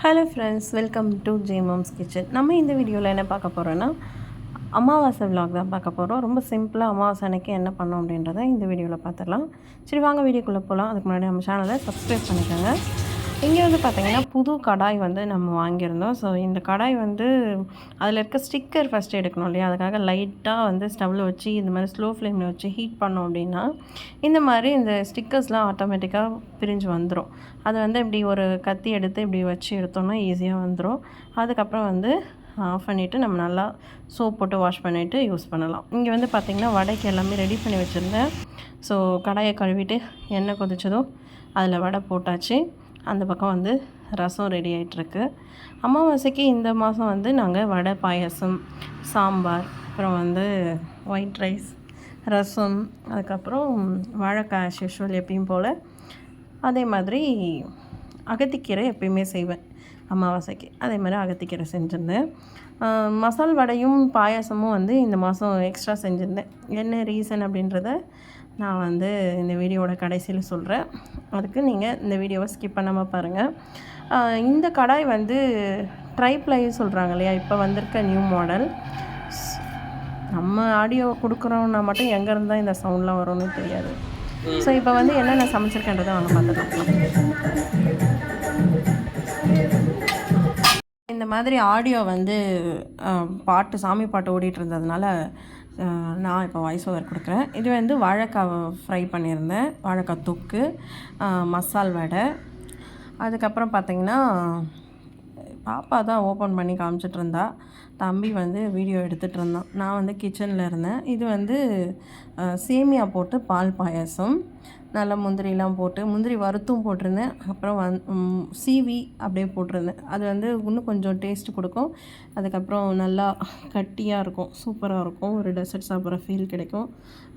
Hello friends welcome to J mom's kitchen நம்ம இந்த வீடியோவில் என்ன பார்க்க போகிறோன்னா அமாவாசை விலாக் தான் பார்க்க போகிறோம் ரொம்ப சிம்பிளாக அமாவாசை அன்றைக்கி என்ன பண்ணோம் அப்படின்றத இந்த வீடியோவில் பார்த்துடலாம். சரி வாங்க வீடியோக்குள்ளே போகலாம் அதுக்கு முன்னாடி நம்ம சேனலை சப்ஸ்கிரைப் பண்ணிக்கோங்க. இங்கே வந்து பார்த்தீங்கன்னா புது கடாய் வந்து நம்ம வாங்கியிருந்தோம். ஸோ இந்த கடாய் வந்து அதில் இருக்க ஸ்டிக்கர் ஃபஸ்ட்டு எடுக்கணும் இல்லையா? அதுக்காக லைட்டாக வந்து ஸ்டவ்வில் வச்சு இந்த மாதிரி ஸ்லோ ஃப்ளேமில் வச்சு ஹீட் பண்ணோம் அப்படின்னா இந்த மாதிரி இந்த ஸ்டிக்கர்ஸ்லாம் ஆட்டோமேட்டிக்காக பிரிஞ்சு வந்துடும் அது வந்து இப்படி ஒரு கத்தி எடுத்து இப்படி வச்சு எடுத்தோம்னா ஈஸியாக வந்துடும் அதுக்கப்புறம் வந்து ஆஃப் பண்ணிவிட்டு நம்ம நல்லா சோப் போட்டு வாஷ் பண்ணிவிட்டு யூஸ் பண்ணலாம். இங்கே வந்து பார்த்திங்கன்னா வடைக்கு எல்லாமே ரெடி பண்ணி வச்சுருந்தேன். ஸோ கடாயை கழுவிட்டு எண்ணெய் கொதிச்சதும் அதில் வடை போட்டாச்சு. அந்த பக்கம் வந்து ரசம் ரெடி ஆகிட்டுருக்கு அமாவாசைக்கு இந்த மாதம் வந்து நாங்கள் வடை பாயாசம் சாம்பார் அப்புறம் வந்து ஒயிட் ரைஸ் ரசம் அதுக்கப்புறம் வாழைக்காய் as எப்பயும் போல். அதே மாதிரி அகத்திக்கீரை எப்பயுமே செய்வேன் அமாவாசைக்கு. அதே மாதிரி அகத்திக்கீரை செஞ்சுருந்தேன். மசால் வடையும் பாயாசமும் வந்து இந்த மாதம் எக்ஸ்ட்ரா செஞ்சுருந்தேன். என்ன ரீசன் அப்படின்றத நான் வந்து இந்த வீடியோவோட கடைசியில் சொல்கிறேன் அதுக்கு நீங்கள் இந்த வீடியோவை ஸ்கிப் பண்ணாமல் பாருங்கள் இந்த கடாய் வந்து ட்ரைப்ளை சொல்கிறாங்க இல்லையா? இப்போ வந்திருக்க நியூ மாடல் நம்ம ஆடியோ கொடுக்குறோன்னா மட்டும் எங்கேருந்து தான் இந்த சவுண்ட்லாம் வரும்னு தெரியாது. ஸோ இப்போ வந்து என்னென்ன சமைச்சிருக்கேன்றதை அவங்க பார்த்துக்கலாம். இந்த மாதிரி ஆடியோ வந்து பாட்டு சாமி பாட்டு ஓடிட்டு இருந்ததுனால நான் இப்போ வாய்ஸ் ஓவர் கொடுக்குறேன். இது வந்து வாழைக்காய் ஃப்ரை பண்ணியிருந்தேன். வாழைக்காய் தொக்கு மசால் வடை. அதுக்கப்புறம் பார்த்திங்கன்னா பாப்பா தான் ஓப்பன் பண்ணி காமிச்சிட்டு இருந்தா தம்பி வந்து வீடியோ எடுத்துகிட்டு இருந்தான் நான் வந்து கிச்சனில் இருந்தேன். இது வந்து சேமியா போட்டு பால் பாயாசம் நல்ல முந்திரிலாம் போட்டு முந்திரி வறுத்தும் போட்டிருந்தேன். அப்புறம் வந் சீவி அப்படியே போட்டிருந்தேன். அது வந்து இன்னும் கொஞ்சம் டேஸ்ட் கொடுக்கும். அதுக்கப்புறம் நல்லா கட்டியாக இருக்கும் சூப்பராக இருக்கும். ஒரு டெசர்ட் சாப்பிட்ற ஃபீல் கிடைக்கும்.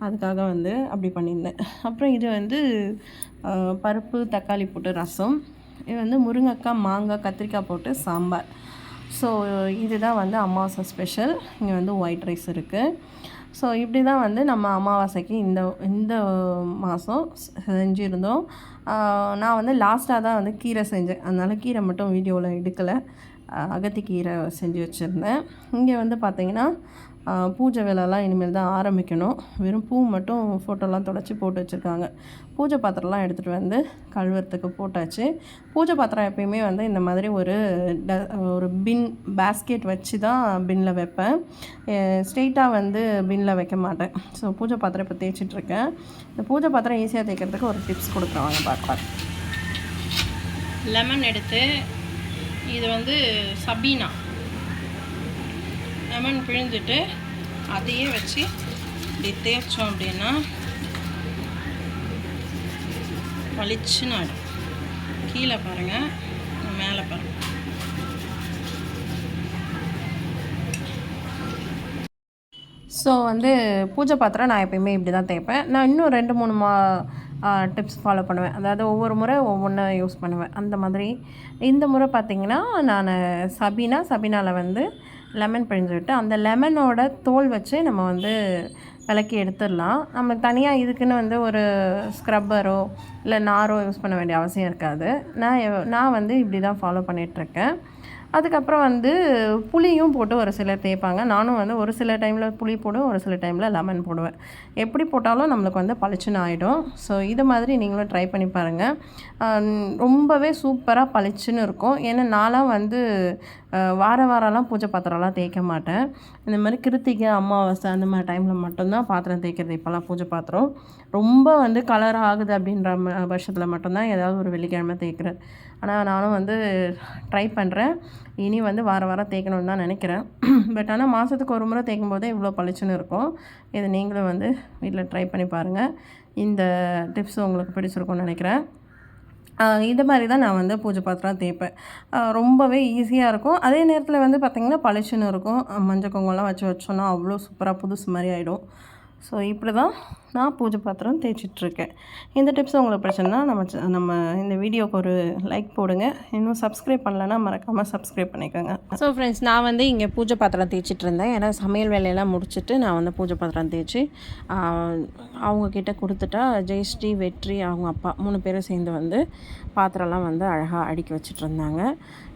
அதுக்காக வந்து அப்படி பண்ணியிருந்தேன். அப்புறம் இது வந்து பருப்பு தக்காளி போட்டு ரசம். இது வந்து முருங்கைக்காய் மாங்காய் கத்திரிக்காய் போட்டு சாம்பார். ஸோ இதுதான் வந்து அமாவாசை ஸ்பெஷல் இங்கே வந்து ஒயிட் ரைஸ் இருக்குது ஸோ இப்படி தான் வந்து நம்ம அமாவாசைக்கு இந்த இந்த மாதம் செஞ்சுருந்தோம். நான் வந்து லாஸ்ட்டாக தான் வந்து கீரை செஞ்சேன். அதனால் கீரை மட்டும் வீடியோவில் எடுக்கலை. அகத்தி அகத்திக்கீரை செஞ்சு வச்சுருந்தேன். இங்கே வந்து பார்த்திங்கன்னா பூஜை வேலைலாம் இனிமேல் தான் ஆரம்பிக்கணும். வெறும் பூ மட்டும் ஃபோட்டோலாம் தொடச்சி போட்டு வச்சுருக்காங்க. பூஜை பாத்திரம்லாம் எடுத்துகிட்டு வந்து கழுவுறதுக்கு போட்டாச்சு. பூஜை பாத்திரம் எப்பயுமே வந்து இந்த மாதிரி ஒரு ட ஒரு பின் பேஸ்கெட் வச்சு தான் பின்னில் வைப்பேன் ஸ்ட்ரெயிட்டாக வந்து பின்னில் வைக்க மாட்டேன். ஸோ பூஜை பாத்திரம் இப்போ தேய்ச்சிட்ருக்கேன். இந்த பூஜை பாத்திரம் ஈஸியாக தேய்க்கிறதுக்கு ஒரு டிப்ஸ் கொடுக்குறேன். வாங்க பார்க்கலாம். லெமன் எடுத்து இது வந்து சபீனா. லெமன் பிழிஞ்சிட்டு அதையே வச்சு இப்படி தேய்ச்சோம் அப்படின்னா பளிச்சுன்னு ஆடும் கீழே பாருங்கள் மேலே பாருங்கள் ஸோ வந்து பூஜை பாத்திரம் நான் எப்பயுமே இப்படி தான் தேய்ப்பேன். நான் இன்னும் ரெண்டு மூணு மா டிப்ஸ் ஃபாலோ பண்ணுவேன். அதாவது ஒவ்வொரு முறை ஒவ்வொன்று யூஸ் பண்ணுவேன். அந்த மாதிரி. இந்த முறை பார்த்திங்கன்னா நான் சபீனா சபீனாவில் வந்து லெமன் பிழிஞ்சு விட்டு அந்த லெமனோட தோல் வச்சு நம்ம வந்து விளக்கி எடுத்துடலாம். நம்ம தனியாக இதுக்குன்னு வந்து ஒரு ஸ்க்ரப்பரோ இல்லை நாரோ யூஸ் பண்ண வேண்டிய அவசியம் இருக்காது. நான் நான் வந்து இப்படி தான் ஃபாலோ பண்ணிகிட்ருக்கேன் அதுக்கப்புறம் வந்து புளியும் போட்டு ஒரு சிலர் தேய்ப்பாங்க. நானும் வந்து ஒரு சில டைமில் புளி போடுவேன் ஒரு சில டைமில் லெமன் போடுவேன். எப்படி போட்டாலும் நம்மளுக்கு வந்து பளிச்சுன்னு ஆகிடும் ஸோ இது மாதிரி நீங்களும் ட்ரை பண்ணி பாருங்கள் ரொம்பவே சூப்பராக பளிச்சுன்னு இருக்கும். ஏன்னா நான்லாம் வந்து வார வாரம்லாம் பூஜை பாத்திரம்லாம் தேய்க்க மாட்டேன். இந்த மாதிரி கிருத்திகை அமாவாசை அந்த மாதிரி டைமில் மட்டும்தான் பாத்திரம் தேய்க்கிறது. இப்போல்லாம் பூஜை பாத்திரம். ரொம்ப வந்து கலர் ஆகுது அப்படின்ற பட்சத்தில் மட்டும்தான் ஏதாவது ஒரு வெள்ளிக்கிழமை தேய்க்கிறேன் ஆனால் நானும் வந்து ட்ரை பண்ணுறேன் இனி வந்து வார வாரம் தேய்க்கணும்னு தான் நினைக்கிறேன். பட் ஆனால் மாதத்துக்கு ஒரு முறை தேய்க்கும் போதே இவ்வளோ பளிச்சுன்னு இருக்கும். இதை நீங்களும் வந்து வீட்டில் ட்ரை பண்ணி பாருங்கள் இந்த டிப்ஸ் உங்களுக்கு பிடிச்சிருக்கும்னு நினைக்கிறேன். இது மாதிரி தான் நான் வந்து பூஜை பாத்திரம் தேய்ப்பேன். ரொம்பவே ஈஸியாக இருக்கும். அதே நேரத்தில் வந்து பார்த்திங்கன்னா பளிச்சுன்னு இருக்கும். மஞ்சள் குங்குமம்லாம் வச்சு வச்சோன்னா அவ்வளோ சூப்பராக புதுசு மாதிரி ஆகிடும் ஸோ இப்படி தான் நான் பூஜை பாத்திரம் தேய்ச்சிட்ருக்கேன். இந்த டிப்ஸ் உங்களுக்கு பிடிச்சதுன்னா நம்ம நம்ம இந்த வீடியோக்கு ஒரு லைக் போடுங்க. இன்னும் சப்ஸ்கிரைப் பண்ணலன்னா மறக்காமல் சப்ஸ்கிரைப் பண்ணிக்கோங்க. ஸோ ஃப்ரெண்ட்ஸ் நான் வந்து இங்கே பூஜை பாத்திரம் தேய்ச்சிட்டு இருந்தேன் ஏன்னா சமையல் வேலையெல்லாம் முடிச்சுட்டு நான் வந்து பூஜை பாத்திரம் தேய்ச்சி அவங்கக்கிட்ட கொடுத்துட்டா ஜெயஸ்ரீ வெற்றி அவங்க அப்பா மூணு பேரும் சேர்ந்து வந்து பாத்திரம்லாம் வந்து அழகாக அடுக்கி வச்சுட்டு இருந்தாங்க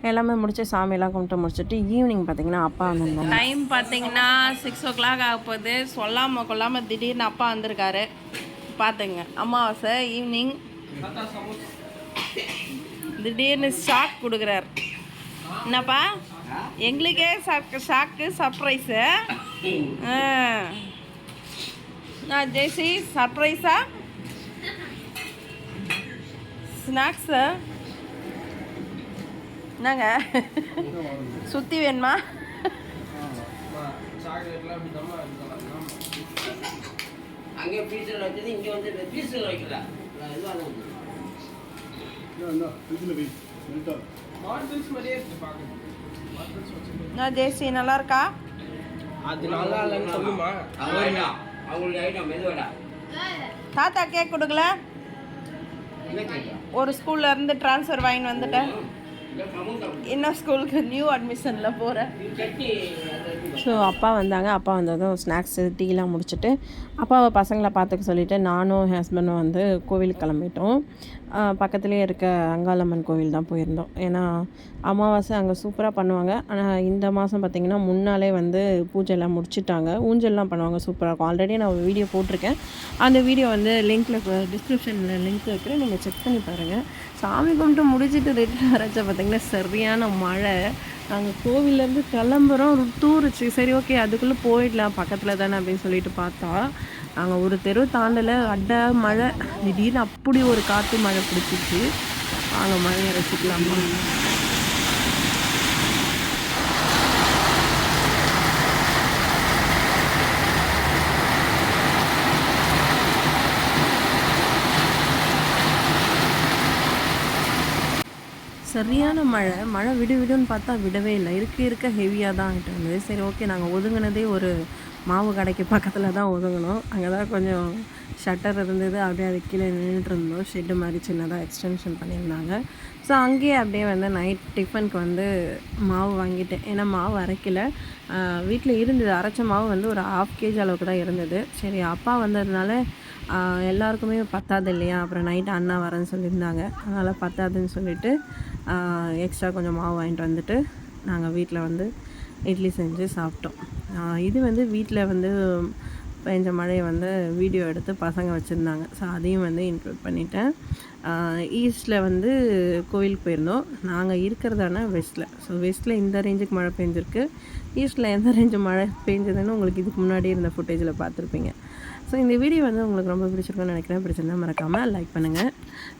எல்லாமே முடிச்சு சாமியெல்லாம் கும்பிட்டு முடிச்சுட்டு ஈவினிங் பார்த்தீங்கன்னா அப்பா வந்திருந்தாங்க. டைம் பார்த்தீங்கன்னா சிக்ஸ் ஓ கிளாக் ஆக போகுது. சொல்லாமல் கொள்ளாமல் திடீர்னு அப்பா வந்திருக்காரு. பார்த்துங்க அமாவாசை ஈவினிங் திடீர்னு ஷாக் கொடுக்குறாரு. என்னப்பா? எங்களுக்கே ஷாக்கு ஷாக்கு சர்ப்ரைஸு நான் ஜெய்சி சர்ப்ரைஸா ஸ்நாக்ஸு என்னங்க? சுற்றி வேணுமா? அங்கே பீஸில் வச்சது இங்கே வந்து பீஸில் வைக்கல. இதுவாக நான் ஜெய்சி நல்லா இருக்கா அது நல்லா இல்லைன்னு சொல்லுமா. ஐட்டம் அவங்களுக்கு ஐட்டம் மெதுவாடா தாத்தா கேக் கொடுக்கல? ஒரு ஸ்கூல்ல இருந்து ட்ரான்ஸ்ஃபர் வாங்கி வந்துட்டேன். இன்னும் ஸ்கூலுக்கு நியூ அட்மிஷனில் போகிறேன் ஸோ அப்பா வந்தாங்க. அப்பா வந்ததும் ஸ்நாக்ஸு டீலாம் முடிச்சுட்டு அப்பாவை பசங்களை பார்த்துக்க சொல்லிவிட்டு நானும் என் ஹஸ்பண்டும் வந்து கோவிலுக்கு கிளம்பிட்டோம். பக்கத்துலேயே இருக்க அங்காளம்மன் கோவில் தான் போயிருந்தோம். ஏன்னா அமாவாசை அங்கே சூப்பராக பண்ணுவாங்க. ஆனால் இந்த மாதம் பார்த்திங்கன்னா முன்னாலே வந்து பூஜைலாம் முடிச்சுட்டாங்க. ஊஞ்சல்லாம் பண்ணுவாங்க சூப்பராக இருக்கும். ஆல்ரெடி நான் ஒரு வீடியோ போட்டிருக்கேன். அந்த வீடியோ வந்து லிங்க்கில் டிஸ்கிரிப்ஷனில் லிங்க் வைக்கிறேன் நீங்கள் செக் பண்ணி பாருங்கள் சாமி கும்பிட்டு முடிச்சுட்டு ரிட்டர்ன் வரச்ச பார்த்திங்கன்னா சரியான மழை. நாங்கள் கோவிலேருந்து கிளம்புறோம். தூருச்சு சரி ஓகே அதுக்குள்ளே போயிடலாம். பக்கத்தில் தானே அப்படின்னு சொல்லிட்டு பார்த்தா நாங்கள் ஒரு தெரு தாண்டலை அட்டை மழை. திடீர்னு அப்படி ஒரு காற்று மழை பிடிச்சிச்சு. நாங்கள் மழையை ரசிக்கலாமா? சரியான மழை மழை விடு விடுன்னு பார்த்தா விடவே இல்லை. இருக்க இருக்க ஹெவியாக தான் ஆகிட்டு இருந்தது. சரி ஓகே நாங்கள் ஒதுங்கினதே ஒரு மாவு கடைக்கு பக்கத்தில் தான் ஒதுங்கினோம். அங்கே தான் கொஞ்சம் ஷட்டர் இருந்தது. அப்படியே அது கீழே நின்றுட்டு இருந்தோம். ஷெட்டு மாதிரி சின்னதாக எக்ஸ்டென்ஷன் பண்ணியிருந்தாங்க. ஸோ அங்கேயே அப்படியே வந்து நைட் டிஃபனுக்கு வந்து மாவு வாங்கிட்டேன். ஏன்னா மாவு அரைக்கல. வீட்டில் இருந்தது. அரைச்ச மாவு வந்து ஒரு ஹாஃப் கேஜி அளவுக்கு தான் இருந்தது. சரி அப்பா வந்ததுனால எல்லாருக்குமே பத்தாது இல்லையா? அப்புறம் நைட்டு அண்ணா வரேன்னு சொல்லியிருந்தாங்க. அதனால் பத்தாதுன்னு சொல்லிட்டு எக்ஸ்ட்ரா கொஞ்சம் மாவு வாங்கிட்டு வந்துட்டு நாங்கள் வீட்டில் வந்து இட்லி செஞ்சு சாப்பிட்டோம். இது வந்து வீட்டில் வந்து பெஞ்ச மழையை வந்து வீடியோ எடுத்து பசங்க வச்சுருந்தாங்க. ஸோ அதையும் வந்து இன்க்ளூட் பண்ணிட்டேன். ஈஸ்டில் வந்து கோயிலுக்கு போயிருந்தோம். நாங்கள் இருக்கிறதான வெஸ்ட்டில் ஸோ வெஸ்ட்டில் இந்த ரேஞ்சுக்கு மழை பெஞ்சிருக்கு. ஈஸ்டில் எந்த ரேஞ்சு மழை பெஞ்சதுன்னு உங்களுக்கு இதுக்கு முன்னாடி இருந்த ஃபுட்டேஜில் பார்த்துருப்பீங்க. ஸோ இந்த வீடியோ வந்து உங்களுக்கு ரொம்ப பிடிச்சிருக்குன்னு நினைக்கிறேன். பிடிச்சிருந்தா மறக்காமல் லைக் பண்ணுங்கள்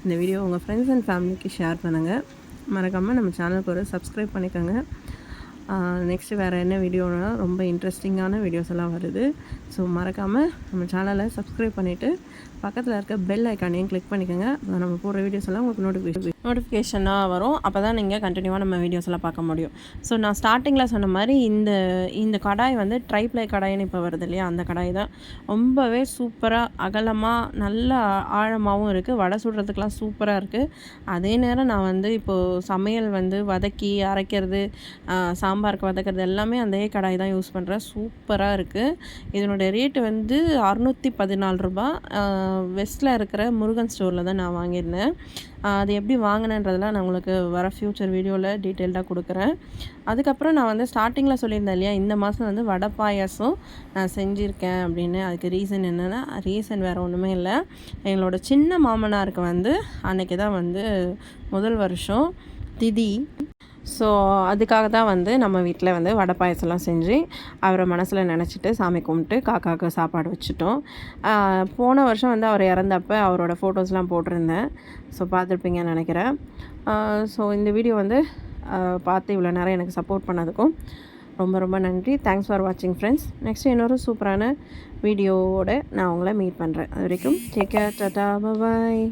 இந்த வீடியோ உங்கள் ஃப்ரெண்ட்ஸ் அண்ட் ஃபேமிலிக்கு ஷேர் பண்ணுங்கள் மறக்காமல் நம்ம சேனலுக்கு ஒரு சப்ஸ்கிரைப் பண்ணிக்கோங்க. நெக்ஸ்ட்டு வேறு என்ன வீடியோனா ரொம்ப இன்ட்ரெஸ்டிங்கான வீடியோஸ் எல்லாம் வருது. ஸோ மறக்காமல் நம்ம சேனலை சப்ஸ்கிரைப் பண்ணிவிட்டு பக்கத்தில் இருக்க பெல் ஐக்கானையும் கிளிக் பண்ணிக்கோங்க. அப்போ நம்ம போடுற வீடியோஸ் எல்லாம் உங்களுக்கு நோட்டிஃபிகேஷன் நோட்டிஃபிகேஷனாக வரும். அப்போ தான் நீங்கள் கண்டினியூவாக நம்ம வீடியோஸ் எல்லாம் பார்க்க முடியும். ஸோ நான் ஸ்டார்டிங்கில் சொன்ன மாதிரி இந்த இந்த கடாய் வந்து ட்ரைப்ளை கடாயின்னு இப்போ வருது இல்லையா? அந்த கடாய் தான். ரொம்பவே சூப்பராக அகலமாக நல்ல ஆழமாகவும் இருக்குது வடை சுடுறதுக்கெலாம் சூப்பராக இருக்குது அதே நேரம் நான் வந்து இப்போது சமையல் வந்து வதக்கி அரைக்கிறது சா சாம்பாருக்கு வதக்கிறது எல்லாமே அதே கடாய் தான் யூஸ் பண்ணுறேன் சூப்பராக இருக்குது இதனுடைய ரேட்டு வந்து அறுநூற்றி பதினாலு ரூபா. வெஸ்ட்டில் இருக்கிற முருகன் ஸ்டோரில் தான் நான் வாங்கியிருந்தேன். அது எப்படி வாங்கினேன்றதெல்லாம் நான் உங்களுக்கு வர ஃப்யூச்சர் வீடியோவில் டீட்டெயில்டாக கொடுக்குறேன். அதுக்கப்புறம் நான் வந்து ஸ்டார்டிங்கில் சொல்லியிருந்தேன் இல்லையா இந்த மாதம் வந்து வடை பாயாசம் நான் செஞ்சுருக்கேன் அப்படின்னு. அதுக்கு ரீசன் என்னென்னா ரீசன் வேறு ஒன்றுமே இல்லை. எங்களோட சின்ன மாமனாருக்கு வந்து அன்னைக்கு தான் வந்து முதல் வருஷம் திதி. ஸோ அதுக்காக தான் வந்து நம்ம வீட்டில் வந்து வடை பாயசம்லாம் செஞ்சு அவரை மனசில் நினச்சிட்டு சாமி கும்பிட்டு காக்காவுக்கு சாப்பாடு வச்சுட்டோம். போன வருஷம் வந்து அவர் இறந்தப்ப அவரோட ஃபோட்டோஸ்லாம் போட்டிருந்தேன். ஸோ பார்த்துருப்பீங்கன்னு நினைக்கிறேன். ஸோ இந்த வீடியோ வந்து பார்த்து இவ்வளோ நேரம் எனக்கு சப்போர்ட் பண்ணதுக்கும் ரொம்ப ரொம்ப நன்றி. தேங்க்ஸ் ஃபார் வாட்சிங் ஃப்ரெண்ட்ஸ் நெக்ஸ்ட் இன்னொரு சூப்பரான வீடியோவோடு நான் உங்களை மீட் பண்ணுறேன் அது வரைக்கும் டேக் கேர் டாட்டா பாய்